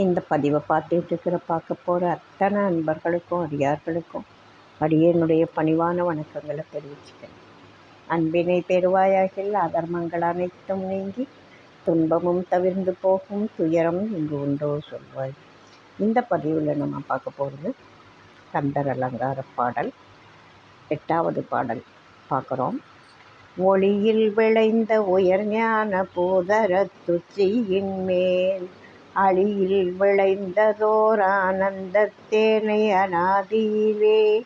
இந்த பதிவை பார்த்துட்டு இருக்கிற பார்க்க போகிற அத்தனை அன்பர்களுக்கும் அடியார்களுக்கும் அடியனுடைய பணிவான வணக்கங்களை தெரிவிச்சுக்கிறேன். அன்பினை பெறுவாயாகில் அதர்மங்கள் அனைத்தும் நீங்கி துன்பமும் தவிர்ந்து போகும் துயரம் இங்கு உண்டோ சொல்வாய். இந்த பதிவில் நம்ம பார்க்க போகிறது கந்தர் அலங்கார பாடல். எட்டாவது பாடல் பார்க்குறோம். ஒளியில் விளைந்த உயர் ஞான பூதர துச்சியின் மேல் அழியில் விளைந்ததோர் ஆனந்தத்தேனை அனாதியிலே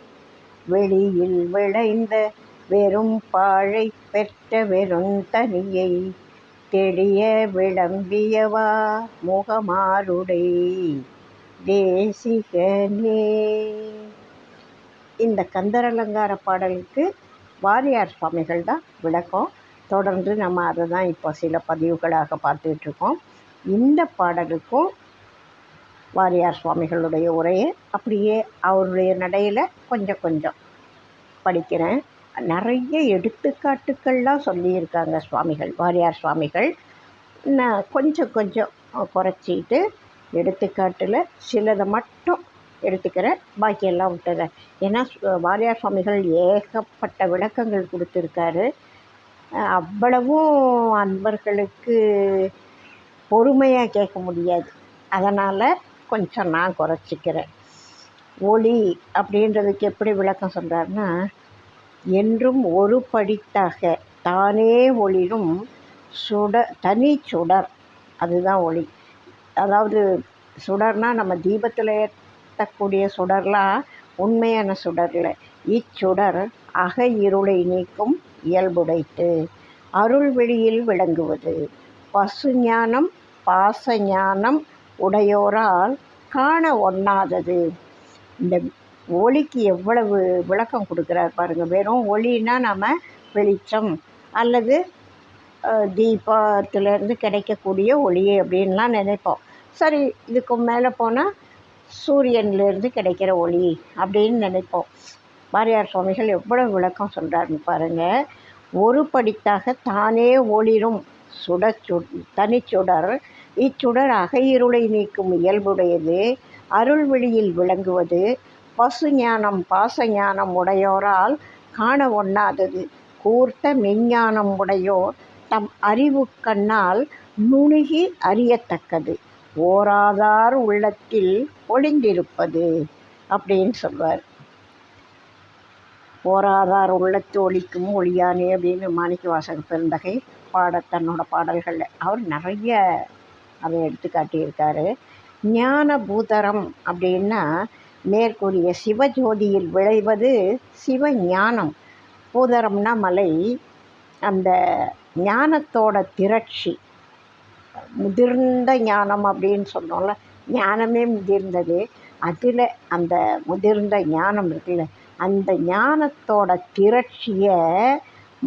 வெளியில் விளைந்த வெறும் பாழை பெற்ற வெறும் தனியை தெளிய விளம்பியவா முகமாருடை தேசிகனே. இந்த கந்தரலங்கார பாடலுக்கு வாரியார் சுவாமிகள் தான் விளக்கம். தொடர்ந்து நம்ம அதை தான் இப்போ சில பதிவுகளாக பார்த்துட்ருக்கோம் இந்த பாடலுக்கும் வாரியார் சுவாமிகளுடைய உரையை அப்படியே அவருடைய நடையில் கொஞ்சம் கொஞ்சம் படிக்கிறேன். நிறைய எடுத்துக்காட்டுக்கள்லாம் சொல்லியிருக்காங்க சுவாமிகள் வாரியார் சுவாமிகள். நான் கொஞ்சம் கொஞ்சம் குறைச்சிட்டு எடுத்துக்காட்டில் சிலதை மட்டும் எடுத்துக்கிறேன். பாக்கியெல்லாம் விட்டுறேன் ஏன்னா வாரியார் சுவாமிகள் ஏகப்பட்ட விளக்கங்கள் கொடுத்துருக்காரு. அவ்வளவும் அன்பர்களுக்கு பொறுமையாக கேட்க முடியாது. அதனால் கொஞ்சம் நான் குறைச்சிக்கிறேன். ஒளி அப்படின்றதுக்கு எப்படி விளக்கம் சொல்கிறாருன்னா என்றும் ஒரு படித்தாக தானே ஒளிரும் சுட தனி சுடர். அதுதான் ஒளி. அதாவது சுடர்னால் நம்ம தீபத்தில் ஏற்றக்கூடிய சுடர்லாம் உண்மையான சுடரில். இச்சுடர் அக இருளை நீக்கும் இயல்புடைத்து அருள் வெளியில் விளங்குவது. பசு ஞானம் பாச ஞானம் உடையோரால் காண ஒண்ணாதது. இந்த ஒளிக்கு எவ்வளவு விளக்கம் கொடுக்குறார் பாருங்கள் வெறும் ஒளின்னா நம்ம வெளிச்சம் அல்லது தீபத்திலேருந்து கிடைக்கக்கூடிய ஒளி அப்படின்லாம் நினைப்போம். சரி இதுக்கு மேலே போனால் சூரியன்லேருந்து கிடைக்கிற ஒளி அப்படின்னு நினைப்போம். பாரியார் சுவாமிகள் எவ்வளோ விளக்கம் சொல்கிறாருன்னு பாருங்கள் ஒரு படித்தாக தானே ஒளிரும். சுடச்சு தனிச்சுடர் இச்சுடர் அகையிருளை நீக்கும் இயல்புடையது. அருள் வெளியில் விளங்குவது. பசு ஞானம் பாச ஞானம் உடையோரால் காண ஒண்ணாதது. கூர்த்த மெஞ்ஞானம் உடையோர் தம் அறிவு கண்ணால் நுணுகி அறியத்தக்கது. ஓராதார் உள்ளத்தில் ஒளிந்திருப்பது அப்படின்னு சொல்வார். ஓராதார் உள்ளத்து ஒழிக்கும் ஒளியானே அப்படின்னு மாணிக்க வாசக பெருந்தகை பாட தன்னோட பாடல்களில். அவர் நிறைய அதை எடுத்து காட்டியிருக்காரு. ஞான பூதரம் அப்படின்னா மேற்கூறிய சிவஜோதியில் விளைவது சிவ ஞானம் பூதரம்னா மலை. அந்த ஞானத்தோட திரட்சி. முதிர்ந்த ஞானம் அப்படின்னு சொன்னோம்ல ஞானமே முதிர்ந்தது. அதில் அந்த முதிர்ந்த ஞானம் இருக்குல்ல அந்த ஞானத்தோட திரட்சியை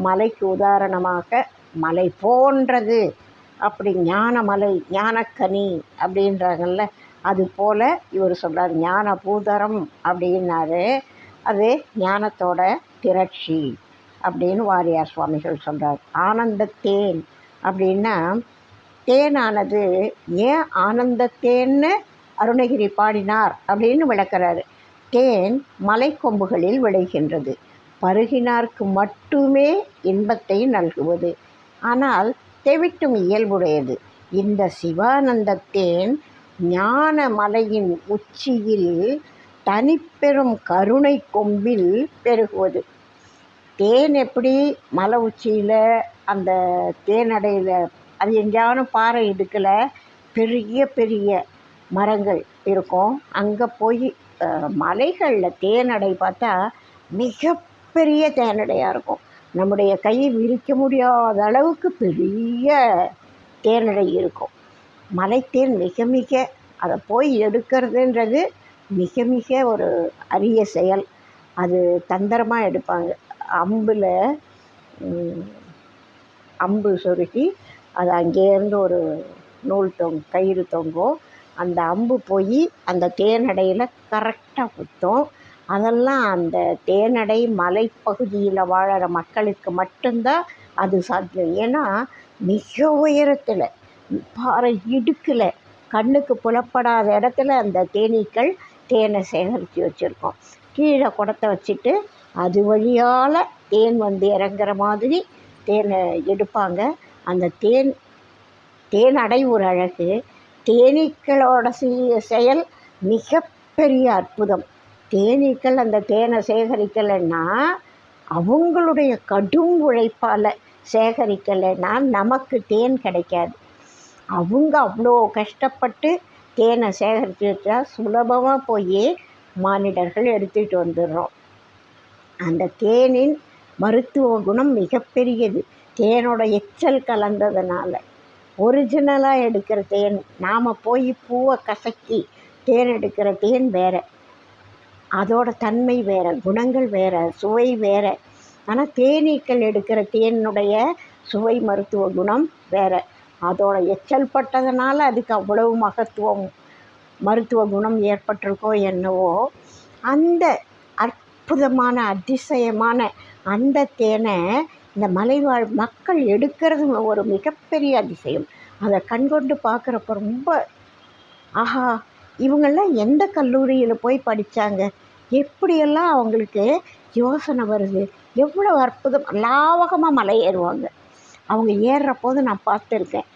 மலைக்கு உதாரணமாக மலை போன்றது. அப்படி ஞானமலை ஞானக்கனி அப்படின்றாங்கல்ல அது போல் இவர் சொல்கிறார் ஞான பூதரம் அப்படின்னாரு. அது ஞானத்தோட திரட்சி அப்படின்னு வாரியார் சுவாமிகள் சொல்கிறார் ஆனந்தத்தேன் அப்படின்னா தேனானது ஏன் ஆனந்தத்தேன்னு அருணகிரி பாடினார் அப்படின்னு விளக்கிறாரு. தேன் மலைக்கொம்புகளில் விளைகின்றது. பருகினார்க்கு மட்டுமே இன்பத்தை நல்குவது. ஆனால் தெவிட்டும் இயல்புடையது. இந்த சிவானந்தத்தேன் ஞான மலையின் உச்சியில் தனிப்பெரும் கருணை கொம்பில் பெருகுவது. தேன் எப்படி மலை உச்சியில் அந்த தேனடையில் அது எங்கேயானும் பாறை இடுக்கில் பெரிய பெரிய மரங்கள் இருக்கும். அங்கே போய் மலைகளில் தேனடை பார்த்தா மிகப்பெரிய தேனடையாக இருக்கும். நம்முடைய கையை விரிக்க முடியாத அளவுக்கு பெரிய தேர்நடை இருக்கும். மலைத்தேன் மிக மிக அதை போய் எடுக்கிறதுன்றது மிக மிக ஒரு அரிய செயல். அது தந்திரமாக எடுப்பாங்க. அம்பில் அம்பு சொருகி அது அங்கேருந்து ஒரு நூல் தொங் கயிறு தொங்கும். அந்த அம்பு போய் அந்த தேர்நடையில் கரெக்டாக குத்தும். அதெல்லாம் அந்த தேனடை மலைப்பகுதியில் வாழற மக்களுக்கு மட்டும்தான் அது சாத்தியம். ஏன்னா மிக உயரத்தில் பாறை இடுக்கில் கண்ணுக்கு புலப்படாத இடத்துல அந்த தேனீக்கள் தேனை சேகரித்து வச்சுருக்கோம். கீழே குடத்த வச்சுட்டு அது வழியால் தேன் வந்து இறங்குற மாதிரி தேனை எடுப்பாங்க. அந்த தேன் தேன் அடை ஒரு அழகு. தேனீக்களோட செயல் மிகப்பெரிய அற்புதம். தேனீக்கள் அந்த தேனை சேகரிக்கலைன்னா அவங்களுடைய கடும் உழைப்பால் சேகரிக்கலைன்னா நமக்கு தேன் கிடைக்காது. அவங்க அவ்வளோ கஷ்டப்பட்டு தேனை சேகரித்து வச்சா சுலபமாக போய் மானிடர்கள் எடுத்துகிட்டு வந்துடுறோம் அந்த தேனின் மருத்துவ குணம் மிகப்பெரியது. தேனோட எச்சல் கலந்ததுனால. ஒரிஜினலாக எடுக்கிற தேன் நாம் போய் பூவை கசக்கி தேன் எடுக்கிற தேன் வேறு. அதோட தன்மை வேறு குணங்கள் வேறு சுவை வேறு. ஆனால் தேனீக்கள் எடுக்கிற தேனுடைய சுவை மருத்துவ குணம் வேறு. அதோட எச்சல் பட்டதுனால அதுக்கு அவ்வளவு மகத்துவம் மருத்துவ குணம் ஏற்பட்டிருக்கோ என்னவோ அந்த அற்புதமான அதிசயமான அந்த தேனை இந்த மலைவாழ் மக்கள் எடுக்கிறது ஒரு மிகப்பெரிய அதிசயம். அதை கண்கொண்டு பார்க்குறப்ப ரொம்ப ஆஹா இவங்கெல்லாம் எந்த கல்லூரியில் போய் படித்தாங்க எப்படியெல்லாம் அவங்களுக்கு யோசனை வருது? எவ்வளோ அற்புதம். லாவகமாக மலை ஏறுவாங்க. அவங்க ஏறுற போது நான் பார்த்துருக்கேன்.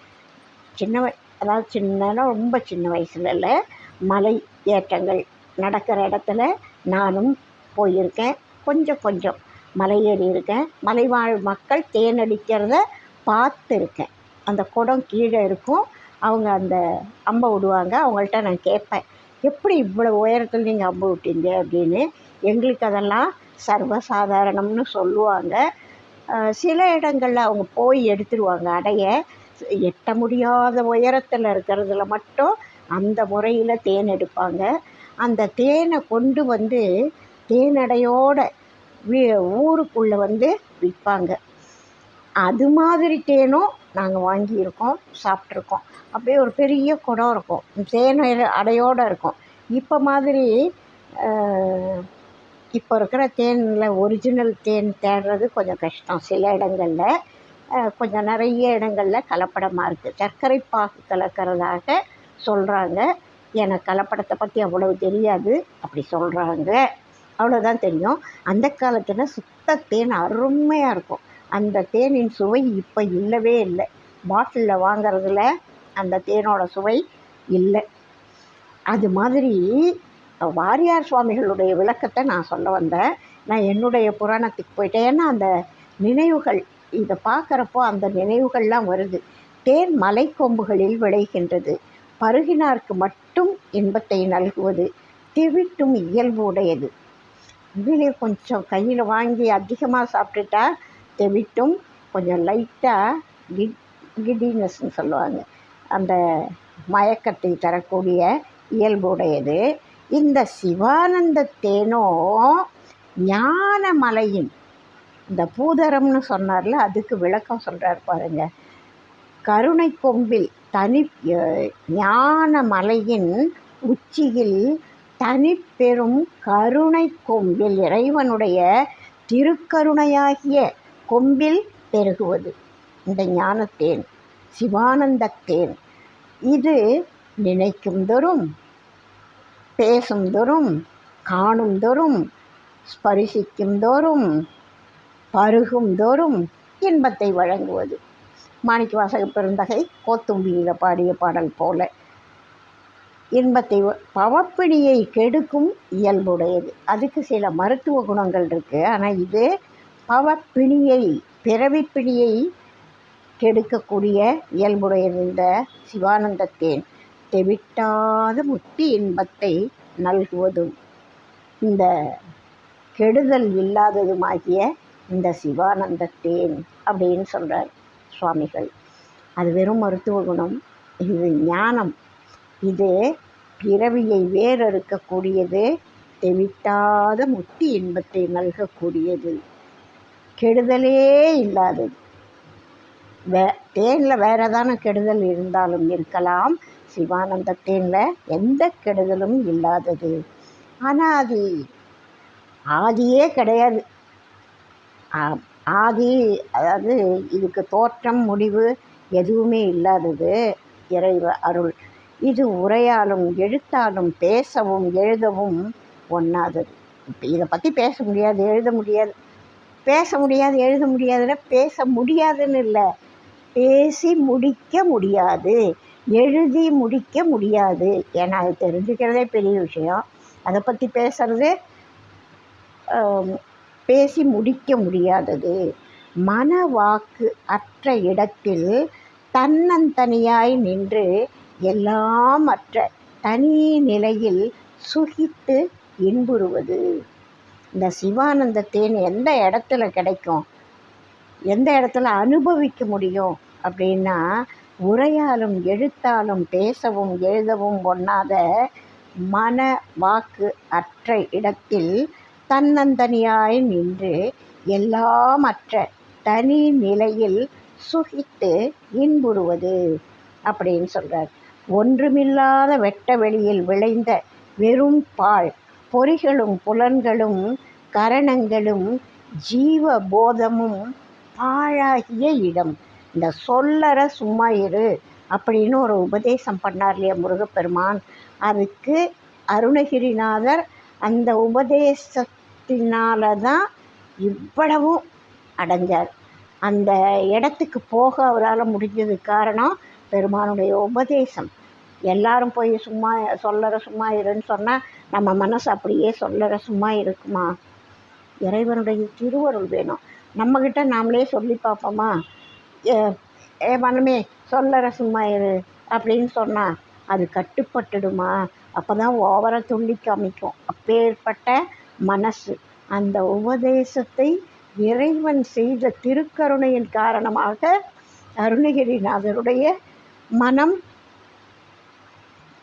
சின்ன வய அதாவது சின்னனா ரொம்ப சின்ன வயசுல இல்லை மலை ஏற்றங்கள் நடக்கிற இடத்துல நானும் போயிருக்கேன். கொஞ்சம் கொஞ்சம் மலை ஏறி இருக்கேன். மலைவாழ் மக்கள் தேனடிக்கிறத பார்த்துருக்கேன். அந்த குடம் கீழே இருக்கும். அவங்க அந்த அம்பை விடுவாங்க. அவங்கள்ட்ட நான் கேட்பேன் எப்படி இவ்வளோ உயரத்தில் நீங்கள் அம்பு விட்டீங்க? அப்படின்னு. எங்களுக்கு அதெல்லாம் சர்வசாதாரணம்னு சொல்லுவாங்க. சில இடங்களில் அவங்க போய் எடுத்துருவாங்க அடைய. எட்ட முடியாத உயரத்தில் இருக்கிறதுல மட்டும் அந்த முறையில் தேன் எடுப்பாங்க. அந்த தேனை கொண்டு வந்து தேனடையோட வீ ஊருக்குள்ளே வந்து விற்பாங்க அது மாதிரி தேனும் நாங்கள் வாங்கியிருக்கோம் சாப்பிட்ருக்கோம் அப்படியே ஒரு பெரிய குடம் இருக்கும். தேன் அடையோடு இருக்கும். இப்போ மாதிரி இப்போ இருக்கிற தேனில் ஒரிஜினல் தேன் தேடுறது கொஞ்சம் கஷ்டம். சில இடங்களில் கொஞ்சம் நிறைய இடங்களில் கலப்படமாக இருக்குது சர்க்கரை பாகு கலக்கிறதாக சொல்கிறாங்க எனக்கு கலப்படத்தை பற்றி அவ்வளவு தெரியாது. அப்படி சொல்கிறாங்க அவ்வளோதான் தெரியும். அந்த காலத்தில் சுத்த தேன் அருமையாக இருக்கும். அந்த தேனின் சுவை இப்போ இல்லவே இல்லை. பாட்டிலில் வாங்கிறதுல அந்த தேனோட சுவை இல்லை. அது மாதிரி வாரியார் சுவாமிகளுடைய விளக்கத்தை நான் சொல்ல வந்தேன். நான் என்னுடைய புராணத்துக்கு போயிட்டேன். ஏன்னா அந்த நினைவுகள் இதை பார்க்குறப்போ அந்த நினைவுகள்லாம் வருது. தேன் மலை கொம்புகளில் விளைகின்றது. பருகினார்க்கு மட்டும் இன்பத்தை நல்குவது திவிட்டும் இயல்பு உடையது இதிலே கொஞ்சம் கையில் வாங்கி அதிகமாக சாப்பிட்டுட்டா தெவிட்டும் கொஞ்சம் லைட்டாக கிட் கிடினஸ்னு சொல்லுவாங்க. அந்த மயக்கத்தை தரக்கூடிய இயல்புடையது. இந்த சிவானந்த தேனோ ஞான மலையின் இந்த பூதரம்னு சொன்னார்ல அதுக்கு விளக்கம் சொல்கிறார் பாருங்க. கருணை கொம்பில் தனி ஞான மலையின் உச்சியில் தனிப்பெரும் கருணை கொம்பில் இறைவனுடைய திருக்கருணையாகிய கொம்பில் பெருகுவது. இந்த ஞானத்தேன் சிவானந்தத்தேன் இது நினைக்கும் தோறும் பேசும் தோறும் காணும் தோறும் ஸ்பரிசிக்கும் தோறும் பருகும் தோறும் இன்பத்தை வழங்குவது. மாணிக்க வாசக பெருந்தகை கோத்தும்பியில் பாடிய பாடல் போல. இன்பத்தை பவப்பிணியை கெடுக்கும் இயல்புடையது. அதுக்கு சில மருத்துவ குணங்கள் இருக்குது ஆனால் இது பவப்பிணியை பிறவிப்பிணியை கெடுக்கக்கூடிய இயல்புடையது இந்த சிவானந்தத்தேன். தெவிட்டாத முத்தி இன்பத்தை நல்குவதும் இந்த கெடுதல் இல்லாததுமாகிய இந்த சிவானந்தத்தேன் அப்படின்னு சொல்கிறார் சுவாமிகள். அது வெறும் மருத்துவ குணம் இது ஞானம். இது பிறவியை வேறறுக்கக்கூடியது தெவிட்டாத முத்தி இன்பத்தை நல்கக்கூடியது. கெடுதலே இல்லாதது. வே தேனில் வேறு ஏதான கெடுதல் இருந்தாலும் இருக்கலாம். சிவானந்த தேனில் எந்த கெடுதலும் இல்லாதது. ஆனால் அது ஆதியே கிடையாது. ஆதி அதாவது இதுக்கு தோற்றம் முடிவு எதுவுமே இல்லாதது. இறைவ அருள். இது உரையாலும் எழுத்தாலும் பேசவும் எழுதவும் ஒன்றாதது இப்போ இதை பற்றி பேச முடியாது எழுத முடியாது. பேச முடியாது எழுத முடியாதுன்னா பேச முடியாதுன்னு இல்லை. பேசி முடிக்க முடியாது எழுதி முடிக்க முடியாது ஏன்னா அது தெரிஞ்சுக்கிறதே பெரிய விஷயம். அதை பற்றி பேசுறது பேசி முடிக்க முடியாதது. மன வாக்கு அற்ற இடத்தில் தன்னந்தனியாய் நின்று எல்லாம் அற்ற தனி நிலையில் சுகித்து இன்புறுவது. இந்த சிவானந்த தேன் எந்த இடத்துல கிடைக்கும்? எந்த இடத்துல அனுபவிக்க முடியும்? அப்படின்னா உரையாலும் எழுத்தாலும் பேசவும் எழுதவும் ஒண்ணாத மன வாக்கு அற்ற இடத்தில் தன்னந்தனியாய் நின்று எல்லாம் அற்ற தனி நிலையில் சுகித்து இன்புறுவது அப்படின்னு சொல்கிறார் ஒன்றுமில்லாத வெட்ட வெளியில் விளைந்த வெறும் பால் பொறிகளும் புலன்களும் கரணங்களும் ஜீவ போதமும் பாழாகிய இடம். இந்த சொல்லற சும்மா இரு அப்படின்னு ஒரு உபதேசம் பண்ணார் இல்லையா முருகப்பெருமான்? அதுக்கு அருணகிரிநாதர் அந்த உபதேசத்தினால தான் இவ்வளவும் அடைஞ்சார். அந்த இடத்துக்கு போக அவரால் முடிஞ்சது காரணம் பெருமானுடைய உபதேசம். எல்லாரும் போய் சும்மா சொல்லற சும்மா இருன்னு சொன்னால் நம்ம மனசு அப்படியே சொல்லற சும்மா இருக்குமா? இறைவனுடைய திருவருள் வேணும். நம்மக்கிட்ட நாமளே சொல்லி பார்ப்போமா? ஏ ஏ மனமே சொல்லற சும்மா இரு அப்படின்னு சொன்னால் அது கட்டுப்பட்டுடுமா? அப்போ தான் ஓவர துள்ளி காமிக்கும். அப்பேற்பட்ட மனசு. அந்த உபதேசத்தை இறைவன் செய்த திருக்கருணையின் காரணமாக அருணகிரிநாதருடைய மனம்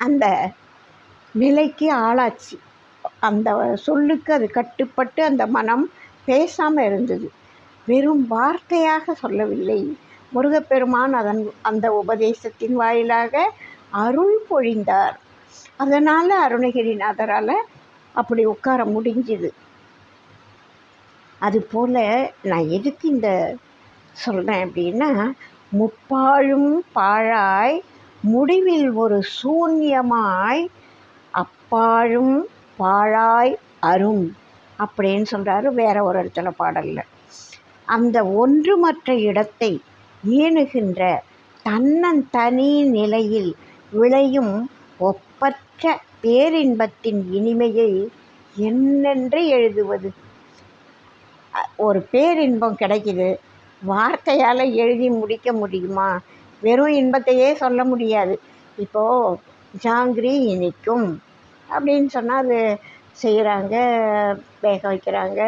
அந்த நிலைக்கு ஆளாச்சு. அந்த சொல்லுக்கு அது கட்டுப்பட்டு அந்த மனம் பேசாமல் இருந்தது. வெறும் வார்த்தையாக சொல்லவில்லை. முருகப்பெருமான் அதன் அந்த உபதேசத்தின் வாயிலாக அருள் பொழிந்தார். அதனால் அருணகிரிநாதரால் அப்படி உட்கார முடிஞ்சுது. அதுபோல் நான் எதுக்கு இந்த சொல்கிறேன் அப்படின்னா முப்பாழும் பாழாய் முடிவில் ஒரு சூன்யமாய் அப்பாழும் பாழாய் அரும் அப்படின்னு சொல்கிறாரு வேற ஒரு இடத்துல பாடலில். அந்த ஒன்றுமற்ற இடத்தை ஈணுகின்ற தன்னந்தனி நிலையில் விளையும் ஒப்பற்ற பேரின்பத்தின் இனிமையை என்னென்று எழுதுவது? ஒரு பேரின்பம் கிடைக்குது வார்த்தையால் எழுதி முடிக்க முடியுமா? வெறும் இன்பத்தையே சொல்ல முடியாது. இப்போது ஜாங்கிரி இனிக்கும். அப்படின்னு சொன்னால் அது செய்கிறாங்க வேக வைக்கிறாங்க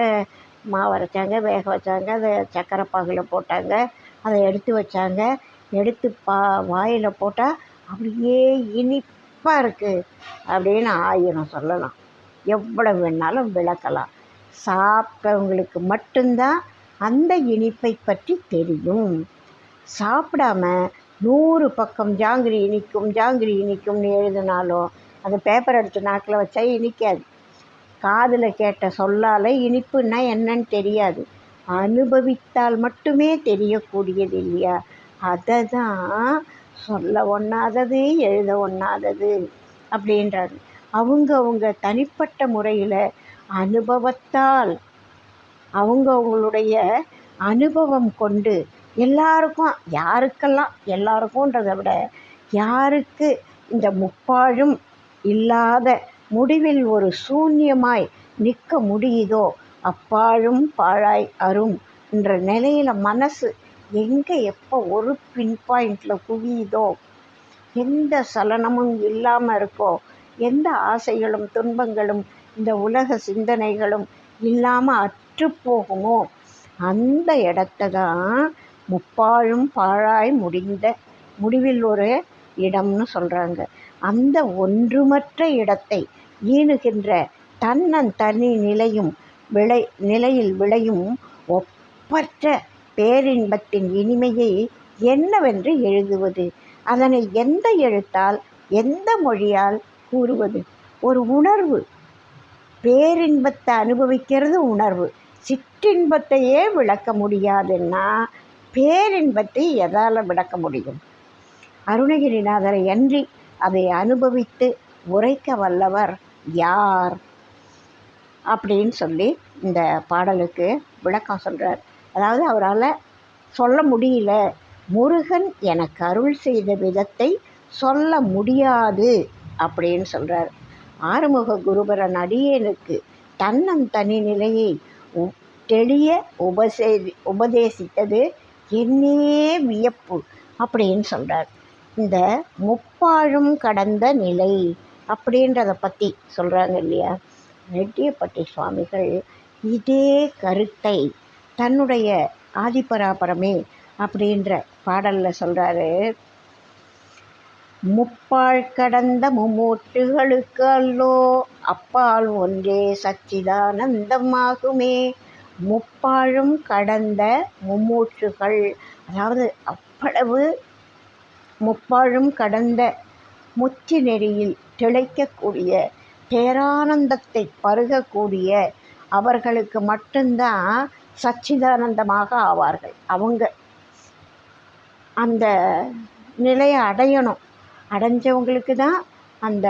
மாவு அரைச்சாங்க வேக வச்சாங்க அதை சக்கரை பாகில் போட்டாங்க அதை எடுத்து வச்சாங்க எடுத்து பா வாயில் போட்டால் அப்படியே இனிப்பாக இருக்குது அப்படின்னு ஆயிரம் சொல்லலாம். எவ்வளோ வேணாலும் விளக்கலாம். சாப்பிட்டவங்களுக்கு மட்டும்தான் அந்த இனிப்பை பற்றி தெரியும். சாப்பிடாம நூறு பக்கம் ஜாங்கிரி இனிக்கும் ஜாங்கிரி இனிக்கும்னு எழுதினாலும் அந்த பேப்பர் எடுத்து நாக்கில் வச்சா இனிக்காது. காதில் கேட்ட சொல்லால் இனிப்புன்னா என்னன்னு தெரியாது. அனுபவித்தால் மட்டுமே தெரியக்கூடியது இல்லையா? அதை தான் சொல்ல ஒண்ணாதது எழுத ஒண்ணாதது அப்படின்றாரு. அவங்க அவங்க தனிப்பட்ட முறையில் அனுபவத்தால் அவங்க அவங்களுடைய அனுபவம் கொண்டு எல்லாருக்கும் யாருக்கெல்லாம் எல்லாருக்கும்ன்றதை விட யாருக்கு இந்த முப்பாழும் இல்லாத முடிவில் ஒரு சூன்யமாய் நிற்க முடியுதோ அப்பாழும் பாழாய் அரும் என்ற நிலையில் மனசு எங்கே எப்போ ஒரு பின் பாயிண்டில் குவியுதோ எந்த சலனமும் இல்லாமல் இருக்கோ எந்த ஆசைகளும் துன்பங்களும் இந்த உலக சிந்தனைகளும் இல்லாமல் அற்று போகுமோ அந்த இடத்த தான் முப்பாழும் பாழாய் முடிந்த முடிவில் ஒரு இடம்னு சொல்கிறாங்க அந்த ஒன்றுமற்ற இடத்தை ஈணுகின்ற தன்னன் தனி நிலையும் விளை நிலையில் விளையும் ஒப்பற்ற பேரின்பத்தின் இனிமையை என்னவென்று எழுதுவது? அதனை எந்த எழுத்தால் எந்த மொழியால் கூறுவது? ஒரு உணர்வு பேரின்பத்தை அனுபவிக்கிறது உணர்வு. சிற்றின்பத்தையே விளக்க முடியாதுன்னா பேரின்பத்தை எதால் விளக்க முடியும்? அருணகிரிநாதரை அன்றி அதை அனுபவித்து உரைக்க வல்லவர் யார்? அப்படின்னு சொல்லி இந்த பாடலுக்கு விளக்கம் சொல்கிறார் அதாவது அவரால் சொல்ல முடியல. முருகன் எனக்கு அருள் செய்த விதத்தை சொல்ல முடியாது அப்படின்னு சொல்கிறார் ஆறுமுக குருபரன் அடியேனுக்கு தன்னன் தனி நிலையை தெளிய உபசே உபதேசித்தது என்னே வியப்பு அப்படின்னு சொல்கிறார் இந்த முப்பாழும் கடந்த நிலை அப்படின்றத பற்றி சொல்கிறாங்க இல்லையா? ரெட்டியப்பட்டி சுவாமிகள் இதே கருத்தை தன்னுடைய ஆதிபராபரமே அப்படின்ற பாடலில் சொல்கிறாரு முப்பாழ் கடந்த மும்மூட்டுகளுக்கு அல்லோ அப்பால் ஒன்றே சச்சிதானந்தமாகுமே முப்பாழும் கடந்த மும்மூற்றுகள் அதாவது அவ்வளவு முப்பாழும் கடந்த முத்தி நெறியில் திளைக்கக்கூடிய பேரானந்தத்தை பருகக்கூடிய அவர்களுக்கு மட்டும்தான் சச்சிதானந்தமாக ஆவார்கள். அவங்க அந்த நிலையை அடையணும். அடைஞ்சவங்களுக்கு தான் அந்த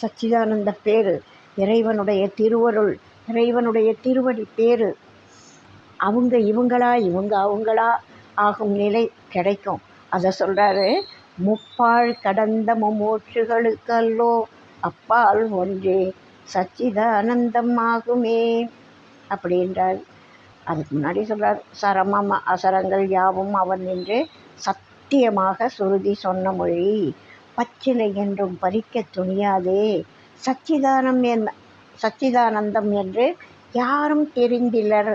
சச்சிதானந்த பேர். இறைவனுடைய திருவருள் இறைவனுடைய திருவடி பேர். அவங்க இவங்களா இவங்க அவங்களா ஆகும் நிலை கிடைக்கும். அதை சொல்கிறாரு முப்பால் கடந்த மும்மூற்றுகளுக்கல்லோ அப்பால் ஒன்றே சச்சிதானந்தம் ஆகுமே அப்படின்றார். அதுக்கு முன்னாடி சொல்கிறார் சரமம் அசரங்கள் யாவும் அவன் நின்று சத்தியமாக சுருதி சொன்ன மொழி. பச்சிலை என்றும் பறிக்க துணியாதே. சச்சிதானம் என் சச்சிதானந்தம் என்று யாரும் தெரிந்திலர்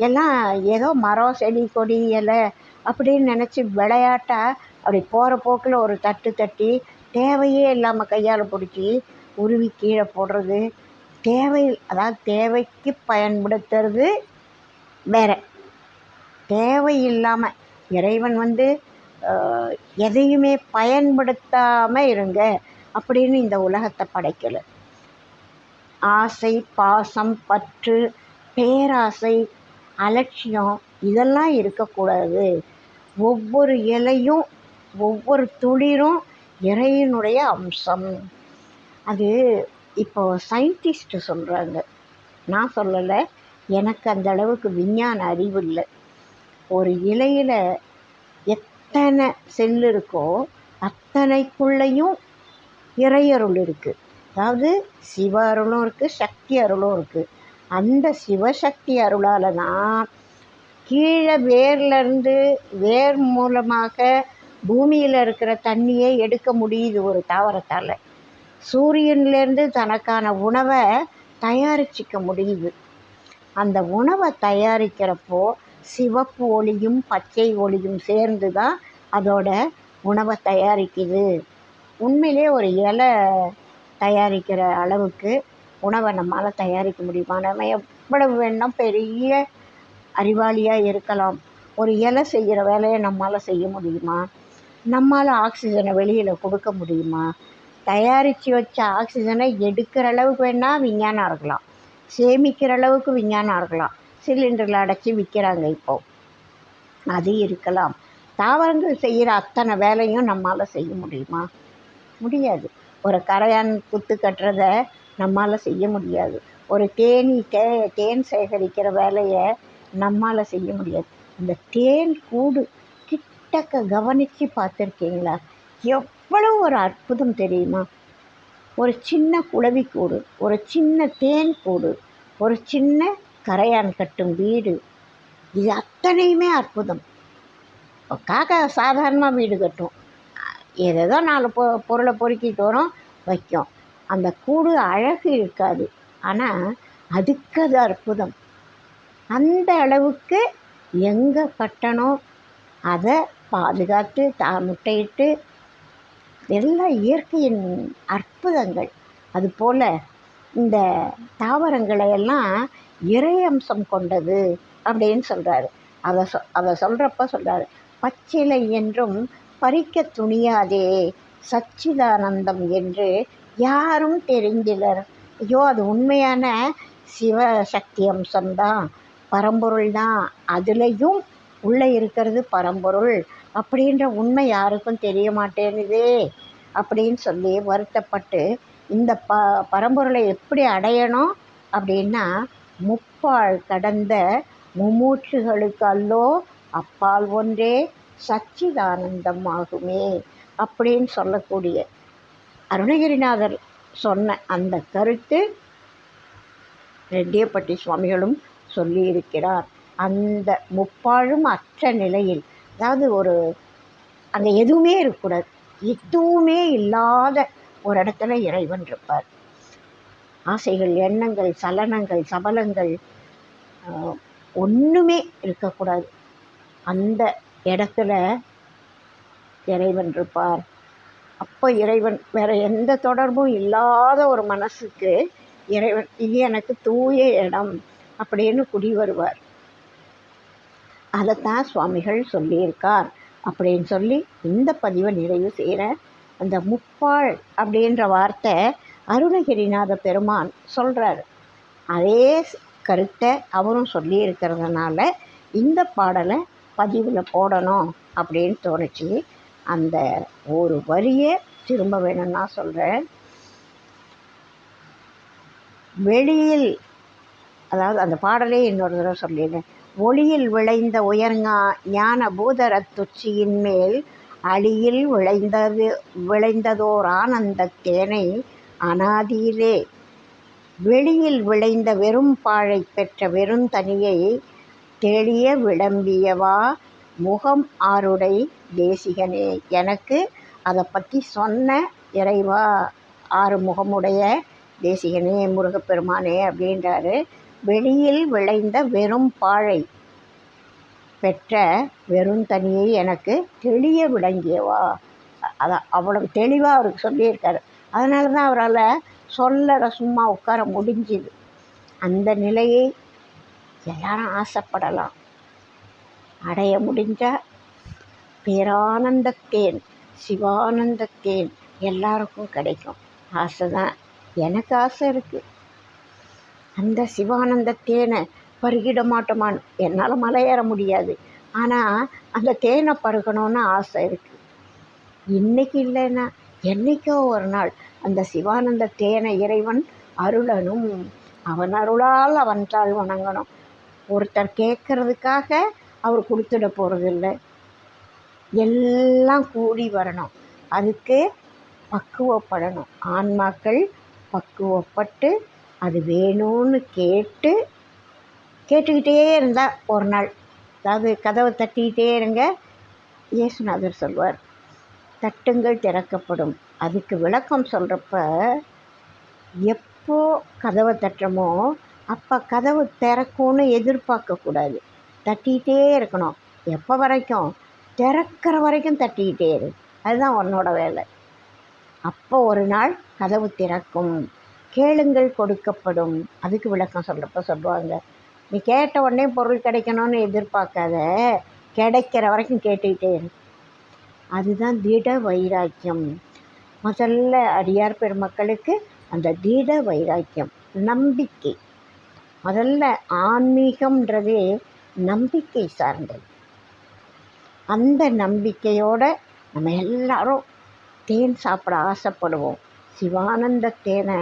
எல்லாம் ஏதோ மரம் செடி கொடி இலை அப்படின்னு நினச்சி விளையாட்டா அப்படி போகிற போக்கில் ஒரு தட்டு தட்டி தேவையே இல்லாமல் கையால் பிடிச்சி உருவி கீழே போடுறது தேவை அதாவது தேவைக்கு பயன்படுத்துறது வேற. தேவையில்லாமல் இறைவன் வந்து எதையுமே பயன்படுத்தாமல் இருங்க அப்படின்னு இந்த உலகத்தை படைக்கலை. ஆசை பாசம் பற்று பேராசை அலட்சியம் இதெல்லாம் இருக்கக்கூடாது. ஒவ்வொரு இலையும் ஒவ்வொரு துளிரும் இறையினுடைய அம்சம். அது இப்போ சயின்டிஸ்ட்டு சொல்கிறாங்க நான் சொல்லலை எனக்கு அந்த அளவுக்கு விஞ்ஞான அறிவு இல்லை. ஒரு இலையில் எத்தனை செல் இருக்கோ அத்தனைக்குள்ளேயும் இறையருள் இருக்குது அதாவது சிவ அருளும் இருக்குது சக்தி அருளும் இருக்குது அந்த சிவசக்தி அருளால் தான் கீழே வேர்லேருந்து வேர் மூலமாக பூமியில் இருக்கிற தண்ணியை எடுக்க முடியுது ஒரு தாவரத்தால். சூரியன்லேருந்து தனக்கான உணவை தயாரிச்சிக்க முடியுது. அந்த உணவை தயாரிக்கிறப்போ சிவப்பு ஒளியும் பச்சை ஒளியும் சேர்ந்து தான் அதோட உணவை தயாரிக்குது. உண்மையிலே ஒரு இலை தயாரிக்கிற அளவுக்கு உணவை நம்மளால் தயாரிக்க முடியுமா? நம்ம எவ்வளவு வேணால் பெரிய அறிவாளியாக இருக்கலாம். ஒரு இலை செய்கிற வேலையை நம்மளால் செய்ய முடியுமா? நம்மளால் ஆக்சிஜனை வெளியில் கொடுக்க முடியுமா? தயாரித்து வச்ச ஆக்சிஜனை எடுக்கிற அளவுக்கு வேணால் விஞ்ஞானம் இருக்கலாம் சேமிக்கிற அளவுக்கு விஞ்ஞானம் இருக்கலாம் சிலிண்டரில் அடைச்சி விற்கிறாங்க இப்போது அது இருக்கலாம். தாவரங்கள் செய்கிற அத்தனை வேலையும் நம்மளால் செய்ய முடியுமா? முடியாது. ஒரு கரையான் குத்து கட்டுறத நம்மால் செய்ய முடியாது. ஒரு தேனி தே தேன் சேகரிக்கிற வேலையை நம்மால் செய்ய முடியாது. இந்த தேன் கூடு கிட்டக்க கவனித்து பார்த்துருக்கீங்களா? எவ்வளவு ஒரு அற்புதம் தெரியுமா? ஒரு சின்ன குளவிக்கூடு ஒரு சின்ன தேன் கூடு ஒரு சின்ன கரையான் கட்டும் வீடு. இது அத்தனையுமே அற்புதம். காக்கா சாதாரணமாக வீடு கட்டும். ஏதேதோ நாலு பொ பொருளை பொறுக்கிட்டு வரும் வைக்கும். அந்த கூடு அழகு இருக்காது. ஆனால் அதுக்கு அது அற்புதம். அந்த அளவுக்கு எங்கே கட்டணும் அதை பாதுகாத்து தா முட்டையிட்டு எல்லாம் இயற்கையின் அற்புதங்கள். அதுபோல் இந்த தாவரங்களை எல்லாம் இறை அம்சம் கொண்டது அப்படின்னு சொல்கிறாரு அதை சொ அதை சொல்கிறப்ப சொல்கிறாரு பச்சிலை என்றும் பறிக்க துணியாதே சச்சிதானந்தம் என்று யாரும் தெரிந்திலர். ஐயோ அது உண்மையான சிவசக்தி அம்சம்தான். பரம்பொருள் தான். அதுலேயும் உள்ளே இருக்கிறது பரம்பொருள். அப்படின்ற உண்மை யாருக்கும் தெரிய மாட்டேனுதே அப்படின்னு சொல்லி வருத்தப்பட்டு இந்த ப பரம்பொருளை எப்படி அடையணும் அப்படின்னா முப்பால் கடந்த மும்மூச்சுகளுக்கு அல்லோ அப்பால் ஒன்றே சச்சிதானந்தம் ஆகுமே அப்படின்னு சொல்லக்கூடிய அருணகிரிநாதர் சொன்ன அந்த கருத்து ரெட்டியப்பட்டி சுவாமிகளும் சொல்லியிருக்கிறார். அந்த முப்பாழும் அற்ற நிலையில் அதாவது ஒரு அங்கே எதுவுமே இருக்கக்கூடாது. எதுவுமே இல்லாத ஒரு இடத்துல இறைவன் இருப்பார். ஆசைகள் எண்ணங்கள் சலனங்கள் சபலங்கள் ஒன்றுமே இருக்கக்கூடாது. அந்த இடத்துல இறைவன் இருப்பார். அப்போ இறைவன் வேறு எந்த தொடர்பும் இல்லாத ஒரு மனசுக்கு இறைவன் இது எனக்கு தூய இடம் அப்படின்னு குடி வருவார். அதைத்தான் சுவாமிகள் சொல்லியிருக்கார். அப்படின்னு சொல்லி இந்த பதிவை நிறைவு செய்கிறேன் அந்த முப்பாள் அப்படின்ற வார்த்தை அருணகிரிநாத பெருமான் சொல்கிறார் அதே கருத்தை அவரும் சொல்லி இருக்கிறதுனால இந்த பாடலை பதிவில் போடணும் அப்படின்னு தோணுச்சு. அந்த ஒரு வரியை திரும்ப வேணும்னா சொல்கிறேன் வெளியில் அதாவது அந்த பாடலே இன்னொரு தடவை சொல்லிடுறேன். ஒளியில் விளைந்த உயர்ங்கா ஞான பூதரத்துச்சியின் மேல் அடியில் விளைந்தது விளைந்ததோர் ஆனந்த தேனை அனாதியிலே. வெளியில் விளைந்த வெறும் பாழை பெற்ற வெறும் தனியை தெளிய விளம்பியவா முகம் ஆருடை தேசிகனே. எனக்கு அதை பற்றி சொன்ன இறைவா ஆறு முகமுடைய தேசிகனே முருகப்பெருமானே அப்படின்றாரு. வெளியில் விளைந்த வெறும் பாழை பெற்ற வெறும் தனியை எனக்கு தெளிய விளங்கியவா? அதான் அவ்வளவு தெளிவாக அவருக்கு சொல்லியிருக்காரு. அதனால தான் அவரால் சொல்லற சும்மா உட்கார முடிஞ்சுது. அந்த நிலையை எல்லாரும் ஆசைப்படலாம். அடைய முடிஞ்சால் பேரானந்தத்தேன் சிவானந்தத்தேன் எல்லாருக்கும் கிடைக்கும். ஆசை தான் எனக்கு ஆசை இருக்குது அந்த சிவானந்த தேனை பருகிட மாட்டோமான்னு என்னால் மலை ஏற முடியாது. ஆனால் அந்த தேனை பருகணும்னு ஆசை இருக்குது இன்றைக்கி இல்லைன்னா என்றைக்கோ ஒரு நாள் அந்த சிவானந்த தேனை இறைவன் அருளனும் அவன் அருளால் அவன்றால் வணங்கணும். ஒருத்தர் கேட்குறதுக்காக அவர் கொடுத்துட போகிறதில்ல எல்லாம் கூடி வரணும். அதுக்கு பக்குவப்படணும். ஆன்மாக்கள் பக்குவப்பட்டு அது வேணும்னு கேட்டு கேட்டுக்கிட்டே இருந்தால் ஒரு நாள். அதாவது கதவை தட்டிக்கிட்டே இருங்க. இயேசுநாதர் சொல்வார் தட்டுங்கள் திறக்கப்படும். அதுக்கு விளக்கம் சொல்கிறப்ப எப்போ கதவை தட்டுறமோ அப்போ கதவு திறக்கும்னு எதிர்பார்க்கக்கூடாது தட்டிக்கிட்டே இருக்கணும். எப்போ வரைக்கும்? திறக்கிற வரைக்கும் தட்டிக்கிட்டே இரு. அதுதான் உன்னோட வேலை. அப்போ ஒரு நாள் கதவு திறக்கும். கேளுங்கள் கொடுக்கப்படும். அதுக்கு விளக்கம் சொல்கிறப்ப சொல்லுவாங்க. நீ கேட்ட உடனே பொருள் கிடைக்கணும்னு எதிர்பார்க்காத. கிடைக்கிற வரைக்கும் கேட்டுக்கிட்டே இரு. அதுதான் திட வைராக்கியம். முதல்ல அடியார் பெருமக்களுக்கு அந்த திட வைராக்கியம். நம்பிக்கை. முதல்ல ஆன்மீகம்ன்றதே நம்பிக்கை சார்ந்தது. அந்த நம்பிக்கையோடு நம்ம எல்லாரும் தேன் சாப்பிட ஆசைப்படுவோம். சிவானந்த தேனை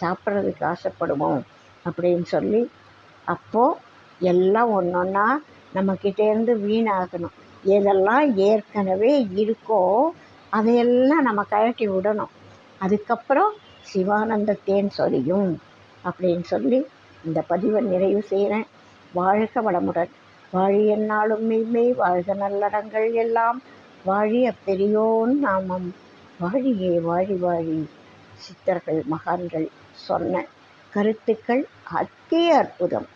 சாப்பிட்றதுக்கு ஆசைப்படுவோம் அப்படின்னு சொல்லி அப்போது எல்லாம் ஒன்று ஒன்றா நம்மக்கிட்டேருந்து வீணாகணும். எதெல்லாம் ஏற்கனவே இருக்கோ அதையெல்லாம் நம்ம கழட்டி விடணும். அதுக்கப்புறம் சிவானந்த தேன் சொரியும் அப்படின்னு சொல்லி இந்த பதிவை நிறைவு செய்கிறேன் வாழ்க வளமுடன். வாழிய நாளும் மெய்மெய் வாழ்க நல்லறங்கள் எல்லாம் வாழிய பெரியோன் நாமம். வாழியே வாழி வாழி. சித்தர்கள் மகான்கள் சொன்ன கருத்துக்கள் அத்திய அற்புதம்.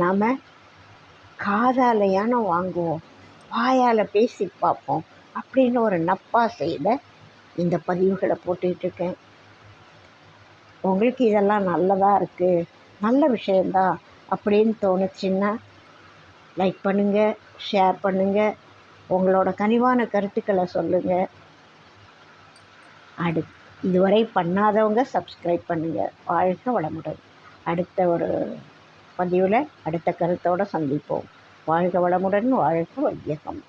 நாம் காதாலையான வாங்குவோம் வாயால் பேசி பார்ப்போம் அப்படின்னு ஒரு நப்பா செய்த இந்த பதிவுகளை போட்டுட்ருக்கேன் உங்களுக்கு இதெல்லாம் நல்லதாக இருக்குது நல்ல விஷயந்தான் அப்படின்னு தோணுச்சுன்னா லைக் பண்ணுங்கள் ஷேர் பண்ணுங்கள் உங்களோட கனிவான கருத்துக்களை சொல்லுங்கள் அடு இதுவரை பண்ணாதவங்க சப்ஸ்கிரைப் பண்ணுங்கள் வாழ்க வளமுடன். அடுத்த ஒரு பதிவில் அடுத்த கருத்தோடு சந்திப்போம். வாழ்க வளமுடன் வாழ்க வையகம்.